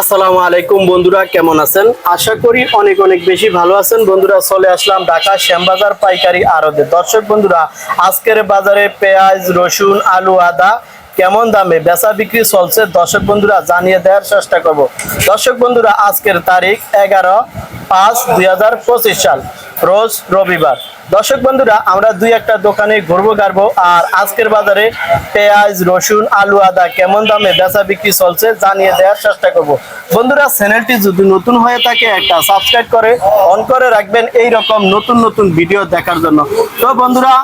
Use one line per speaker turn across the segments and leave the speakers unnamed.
আসসালামু আলাইকুম বন্ধুরা, কেমন আছেন? আশা করি অনেক অনেক বেশি ভালো আছেন। বন্ধুরা, চলে আসলাম ঢাকা শ্যামবাজার পাইকারি আড়তে। দর্শক বন্ধুরা, আজকের বাজারে পেঁয়াজ, রসুন, আলু, আদা কেমন দামে বেচা বিক্রি চলছে? দর্শক বন্ধুরা, জানিয়ে দেওয়ার চেষ্টা করব। দর্শক বন্ধুরা, আজকের তারিখ এগারো পাঁচ দুই সাল। রোজ রবিবার। দর্শক বন্ধুরা আমরা দুই একটা দোকানে ঘুরবো গাড়বো আর আজকের বাজারে পেঁয়াজ রসুন আলু আদা কেমন দামে বেচা বিক্রি চলছে জানিয়ে দেওয়ার চেষ্টা করব। বন্ধুরা চ্যানেলটি যদি নতুন হয়ে থাকে একটা সাবস্ক্রাইব করে অন করে রাখবেন এই রকম নতুন নতুন ভিডিও দেখার জন্য। তো বন্ধুরা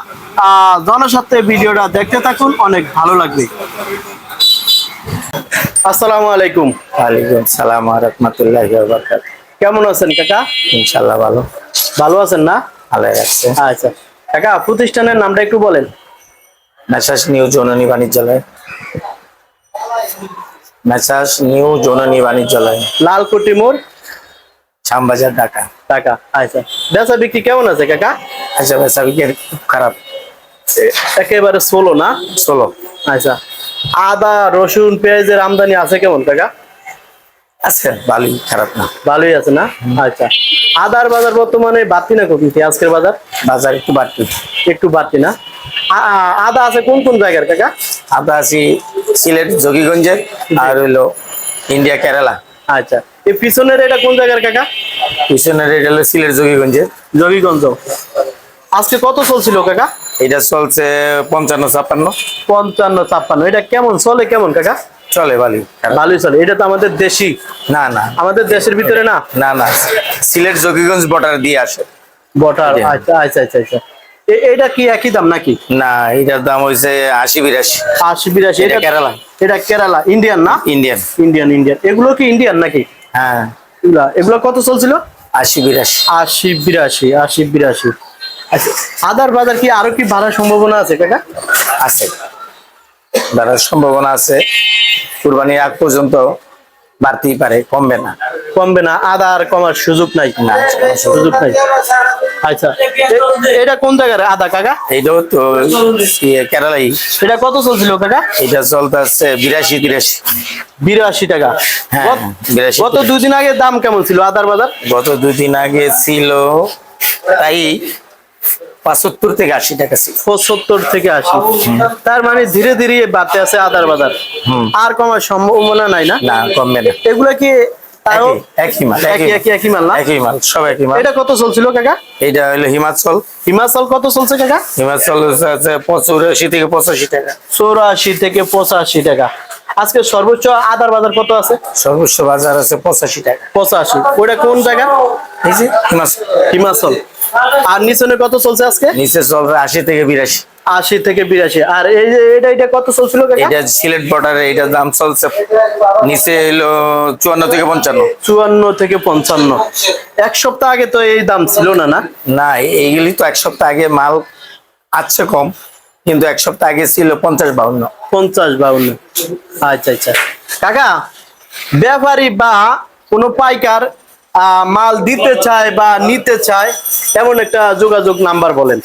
আহ, জনস্বার্থে ভিডিওটা দেখতে থাকুন অনেক ভালো লাগবে। আসসালামু আলাইকুম।
ওয়ালাইকুম সালাম রহমতুল্লাহ বরকাত
কেমন আছেন কাকা?
ইনশাল্লাহ ভালো।
ভালো আছেন না?
ভালো রাখছে
আচ্ছা। কাকা প্রতিষ্ঠানের নামটা একটু বলেন।
মেসাস নিউ জননী বাণিজ্যালয়। মেসাস নিউ জননী বাণিজ্যালয়।
লালকুটি মোড়।
শ্যামবাজার ঢাকা।
টাকা আচ্ছা। বেচা বিক্রি কেমন আছে কাকা?
আচ্ছা বেসা বিক্রি খুব খারাপ।
একেবারে ষোলো না?
ষোলো
আচ্ছা। আদা রসুন পেঁয়াজের আমদানি আছে কেমন কাকা?
আছে ভালোই খারাপ না।
ভালোই আছে না? আচ্ছা। আদার বাজার বর্তমানে বাড়তি না কমতি আজকের বাজার?
বাজার একটু বাড়তি।
একটু বাড়তি না? আদা আছে কোন কোন জায়গার কাকা?
আদা আছি সিলেট আর হইল ইন্ডিয়া কেরালা।
আচ্ছা। এই পিছনের এটা কোন জায়গার কাকা?
পিছনের এটা হলো সিলেট
জবিগঞ্জ আজকে কত চলছিল কাকা?
এটা চলছে পঞ্চান্ন ছাপ্পান্ন।
পঞ্চান্ন ছাপ্পান্ন। এটা কেমন? চলে কেমন কাকা?
চলে খারাপ।
ভালোই চলে। এটা তো আমাদের দেশি।
না না।
আমাদের দেশের ভিতরে না?
না না। সিলেট যোগীগঞ্জ বর্ডার দিয়ে আসে।
বটার। আচ্ছা আচ্ছা আচ্ছা আচ্ছা। এটা কি একই দাম নাকি?
না এটার দাম হয়েছে আশি বিরাশি।
আশি বিরাশি।
এটা কেরালা।
এটা কেরালা। ইন্ডিয়ান না?
ইন্ডিয়ান।
Indian Indian. এগুলো কি ইন্ডিয়ান নাকি?
হ্যাঁ।
এগুলো কত চলছিল?
আশি বিরাশি।
আশি বিরাশি আশি বিরাশি। আচ্ছা আদার বাজার কি আরও কি বাড়ার সম্ভাবনা আছে কাকা?
আছে। বাড়ার সম্ভাবনা আছে। কুরবানির আগ পর্যন্ত বাড়তেই পারে কমবে না।
কমবে না আদা আর কমার সুযোগ নাই।
না
সুযোগ নাই। আচ্ছা এটা কোন জায়গার আদা কাকা?
এইটাও তো কেরালাই।
এটা কত চলছিল কাকা?
এটা চলতে আসছে বিরাশি তিরাশি।
বিরাশি টাকা।
হ্যাঁ,
গত-
বিরাশি
গত দুই আগে দাম কেমন ছিল আদার বাজার?
গত দুদিন আগে ছিল তাই পঁচাত্তর থেকে আশি টাকা ছিল।
পঁচাত্তর থেকে আশি। তার মানে ধীরে ধীরে বাড়তে আছে আদার বাজার। আর কমার সম্ভাবনা নাই না?
না কমবে না।
এগুলা কি
একই- একই মাল
একই একই। একই মাল না?
একই মাল সব
এটা কত চলছিল কাকা?
এটা হলো হিমাচল।
হিমাচল কত চলছে কাকা?
হিমাচল থেকে পঁচাশি টাকা।
চৌরাশি থেকে পঁচাশি টাকা। আজকে সর্বোচ্চ আদার বাজার কত আছে?
সর্বোচ্চ বাজার আছে পঁচাশি টাকা।
পঁচাশি। ওটা কোন জায়গা?
হিমাচল।
হিমাচল। আর নিচনে কত চলছে আজকে?
নিচে চলবে আশি থেকে বিরাশি।
আশি থেকে বিরাশি। আর এই যে এটা এটা কত চলছিল
এটা সিলেট বর্ডারে এটার দাম চলছে নিচে এলো চুয়ান্ন থেকে পঞ্চান্ন।
চুয়ান্ন থেকে পঞ্চান্ন। এক সপ্তাহ আগে তো এই দাম ছিল না না?
না এইগুলি তো এক সপ্তাহ আগে মাল আছে কম কিন্তু এক সপ্তাহ আগে ছিল পঞ্চাশ বাউন্ন।
পঞ্চাশ বাউন্ন। আচ্ছা আচ্ছা। কাকা ব্যাপারী বা কোনো পাইকার মাল দিতে চায় বা নিতে চায় এমন একটা যোগাযোগ নাম্বার বলেন।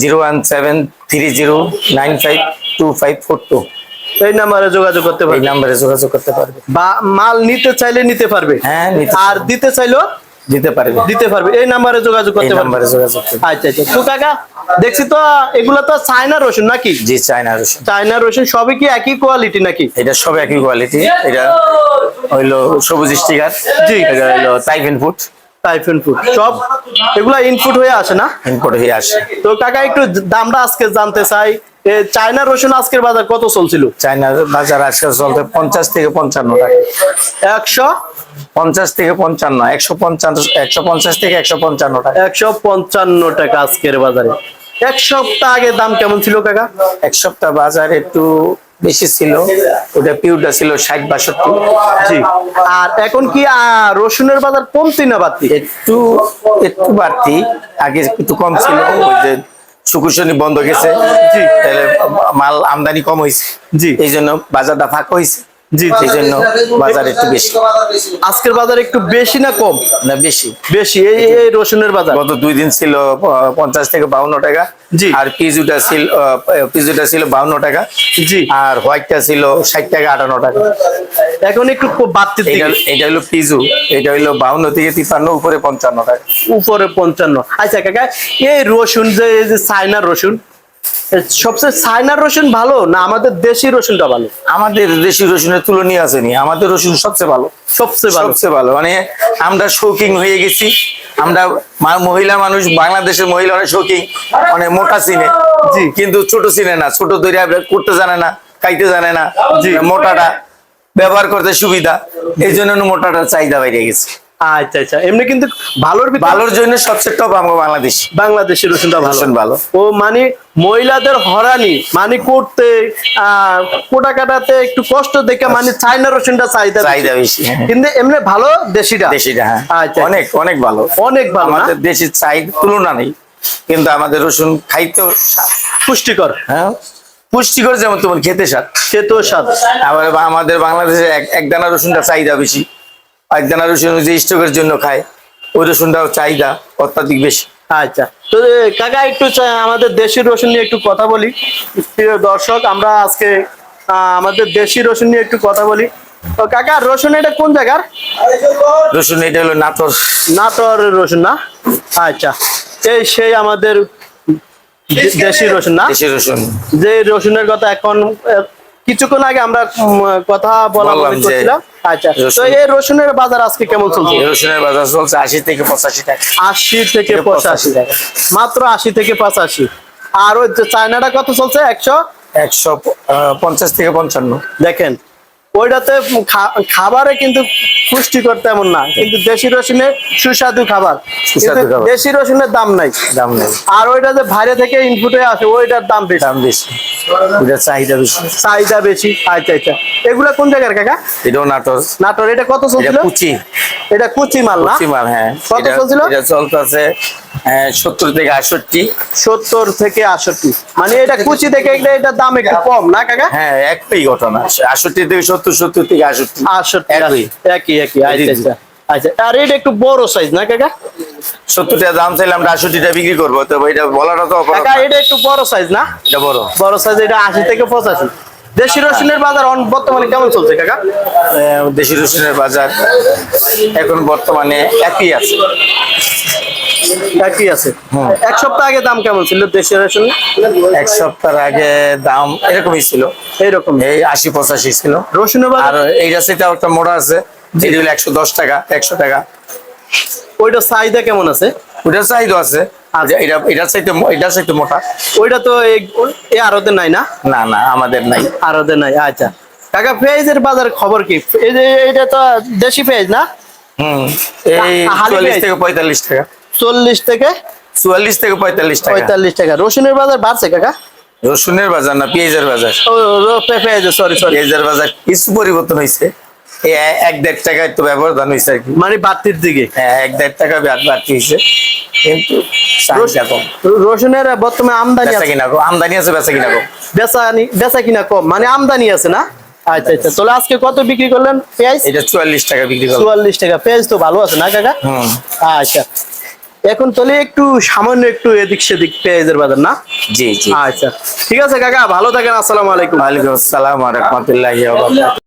Zero one seven three zero nine five two five four two.
এই নাম্বারে যোগাযোগ করতে
এই
পারবে।
নাম্বারে যোগাযোগ করতে পারবে।
বা মাল নিতে চাইলে নিতে পারবে।
হ্যাঁ
আর দিতে চাইলেও
দিতে পারবে।
দিতে পারবে। এই নাম্বারে যোগাযোগ করতে পারবে।
নাম্বারে যোগাযোগ
আচ্ছা আচ্ছা। তো কাকা দেখছি তো এগুলো তো চায়না রসুন নাকি?
জি চায়না রসুন।
চায়না রসুন সবই কি একই কোয়ালিটি নাকি?
এটা সব একই কোয়ালিটি এটা হইল সবুজ স্টিকার
জি।
এটা হইল টাইফিন ফুড
টাইফেন ফুড সব এগুলা ইনপুট হয়ে আসে না?
ইম্পোর্ট হয়ে আসে।
তো কাকা একটু দামটা আজকে জানতে চাই। চায়না রসুন আজকের বাজার কত চলছিল?
চায়নার বাজার আজকে চলতে পঞ্চাশ থেকে পঞ্চান্ন টাকা।
একশো?
পঞ্চাশ থেকে পঞ্চান্ন একশো পঞ্চান্ন একশো পঞ্চাশ থেকে একশো পঞ্চান্ন টাকা।
একশো পঞ্চান্ন টাকা আজকের বাজারে। এক সপ্তাহ আগে দাম কেমন ছিল কাকা?
এক সপ্তাহ বাজার একটু বেশি ছিল ওটা পিউটা ছিল ষাট বাষট্টি।
জি। আর এখন কি রসুনের বাজার কমতি না বাড়তি?
একটু একটু বাড়তি আগে একটু কম ছিল যে বন্ধ গেছে। মাল আমদানি কম হয়েছে
জি।
এই জন্য বাজারটা ফাঁকা হয়েছে
জি,
এই জন্য বাজার একটু বেশি।
আজকের বাজার একটু বেশি না কম?
না বেশি।
বেশি এই এই রসুনের বাজার।
গত দুই দিন ছিল প- পঞ্চাশ থেকে বাউন্ন টাকা
জি।
আর পিজুটা ছিল পিজুটা ছিল বাউন্ন টাকা
জি।
আর হোয়াইটটা ছিল ষাট টাকা আটান্ন টাকা।
এখন একটু খুব বাড়তির
এটা এটা হলো পিজু এটা হলো বাউন্ন থেকে তিপ্পান্ন উপরে পঞ্চান্ন টাকা।
উপরে পঞ্চান্ন। আচ্ছা কাকা এই রসুন যে চায়নার রসুন সবচেয়ে চায়নার রসুন ভালো না আমাদের দেশি রসুনটা ভালো?
আমাদের দেশি রসুনের তুলনীয় আমাদের রসুন সবচেয়ে ভালো।
সবচেয়ে ভালো।
সবচেয়ে ভালো। মানে আমরা শৌকিং হয়ে গেছি। আমরা মহিলা মানুষ বাংলাদেশের শৌকিং মানে মোটা চিনে
জি।
কিন্তু ছোট চিনে না। ছোট দইরা করতে জানে না খাইতে জানে না। মোটাটা ব্যবহার করতে সুবিধা। এই জন্য মোটাটা চাহিদা বাইরে গেছে।
আচ্ছা আচ্ছা। এমনি কিন্তু ভালোর
ভালোর জন্য সবচেয়ে টপ আমরা বাংলাদেশ।
বাংলাদেশের রসুনটা ভালো।
ভালো।
ও মানে মহিলাদের হরানি মানে করতে কোটা কাটাতে একটু কষ্ট দেখে মানে চায়না রসুনটা চাহিদা বেশি।
চাহিদা বেশি হ্যাঁ।
কিন্তু এমনি ভালো দেশিটা?
দেশিটা হ্যাঁ।
আচ্ছা।
অনেক অনেক ভালো।
অনেক ভালো
আমাদের দেশের চাহিদা তুলনা নেই কিন্তু আমাদের রসুন খাইতেও
পুষ্টিকর।
হ্যাঁ। পুষ্টিকর যেমন তোমার খেতে স্বাদ।
খেতেও স্বাদ।
আবার আমাদের বাংলাদেশে এক এক দানা রসুনটা চাহিদা বেশি। এক রসুন যে স্টকের জন্য খায়। ওই রসুনটাও চাহিদা অত্যাধিক বেশি।
আচ্ছা। তো কাকা একটু আমাদের দেশি রসুন নিয়ে একটু কথা বলি। প্রিয় দর্শক আমরা আজকে আমাদের দেশি রসুন নিয়ে একটু কথা বলি। তো কাকা রসুন এটা কোন জায়গার?
রসুন এটা হলো নাটোর।
নাটোর রসুন না? আচ্ছা। এই সেই আমাদের দেশি রসুন না?
দেশি রসুন।
যে রসুনের কথা এখন কিছুক্ষণ আগে আমরা কথা বলা
বললাম
আচ্ছা তো এই রসুনের বাজার আজকে কেমন চলছে?
রসুনের বাজার চলছে আশি থেকে পঁচাশি টাকা।
আশি থেকে পঁচাশি
টাকা।
মাত্র আশি থেকে পঁচাশি। আর ওই চায়নাটা কত চলছে? একশো?
একশো আহ, পঞ্চাশ থেকে পঞ্চান্ন।
দেখেন ওইটাতে খাবারে কিন্তু পুষ্টিকর তেমন না কিন্তু দেশি রসুনের সুস্বাদু খাবার। দেশি রসুনের দাম নাই।
দাম নেই।
আর ওইটা যে বাইরে থেকে ইনপুটে আসে ওইটার দাম বেশি।
দাম বেশি। এটা চাহিদা বেশি।
চাহিদা বেশি। আচ্ছা আচ্ছা। এগুলা কোন জায়গার কাকা?
এটাও নাটোর।
নাটোর। এটা কত চলছিল?
কুচি।
এটা কুচি মাল না?
কুচি মাল হ্যাঁ।
কত চলছিল?
এটা চলতেছে সত্তর থেকে আটষট্টি।
সত্তর থেকে আষট্টি মানে এটা কুচি থেকে এটা দাম একটু কম না কাকা?
হ্যাঁ একই ঘটনা আটষট্টি থেকে সত্তর সত্তর থেকে আটষট্টি।
আষট্টি
একই।
একই আচ্ছা আচ্ছা। আচ্ছা আর এটা একটু বড় সাইজ না কাকা?
সত্তর টাকা দাম চাইলে আমরা আটষট্টিটা বিক্রি করব তো এটা বলাটা তো
কাকা এটা একটু বড় সাইজ না?
এটা বড়।
বড় সাইজ এটা আশি থেকে পঁচাশি। দেশি রসুনের বাজার বর্তমানে কেমন চলছে কাকা?
দেশি রসুনের বাজার এখন বর্তমানে একই আছে।
একই আছে। এক সপ্তাহ আগে দাম কেমন ছিল দেশি রসুন
এক সপ্তাহ আগে দাম এরকমই ছিল।
এইরকম
এই আশি পঁচাশি ছিল।
রসুনের
আর একটা মোড়া আছে। যেটি হলো একশো দশ টাকা একশো টাকা।
ওইটা চাহিদা কেমন আছে?
ওটার চাহিদা আছে। এটা চাইতে এটার চাইতে মোটা।
ওইটা তো এই- আরতে নাই না?
না না আমাদের নাই।
আরতে নাই আচ্ছা। কাকা পেঁয়াজের বাজার খবর কি? এটা তো দেশি পেঁয়াজ না?
হুম এই চল্লিশ থেকে পঁয়তাল্লিশ টাকা।
চল্লিশ থেকে
চুয়াল্লিশ থেকে পঁয়তাল্লিশ টাকা।
পঁয়তাল্লিশ টাকা। রসুনের বাজার বাড়ছে কাকা?
রসুনের বাজার না পেঁয়াজের বাজার।
সরি সরি
পেঁয়াজের বাজার কিছু পরিবর্তন হয়েছে। এক দেড় টাকা একটু ব্যবধান হয়েছে আর কি।
মানে বাড়তির দিকে?
হ্যাঁ, এক দেড় টাকা বাড়তি হয়েছে। কিন্তু
রসুনের বর্তমানে আমদানি আছে।
কিনা কম? আমদানি আছে বেচা কিনা কম?
বেচা বেচা কিনা কম। মানে আমদানি আছে না? আচ্ছা আচ্ছা। তাহলে আজকে কত বিক্রি করলেন পেঁয়াজ?
এটা চুয়াল্লিশ টাকা বিক্রি করব
চুয়াল্লিশ টাকা। পেঁয়াজ তো ভালো আছে না কাকা? আচ্ছা। এখন তাহলে একটু সামান্য একটু এদিক সেদিক পেঁয়াজের বাজার না?
জি জি।
আচ্ছা। ঠিক আছে কাকা ভালো থাকেন আসসালামু আলাইকুম।
ওয়ালাইকুম আসসালাম রহমতুল্লাহ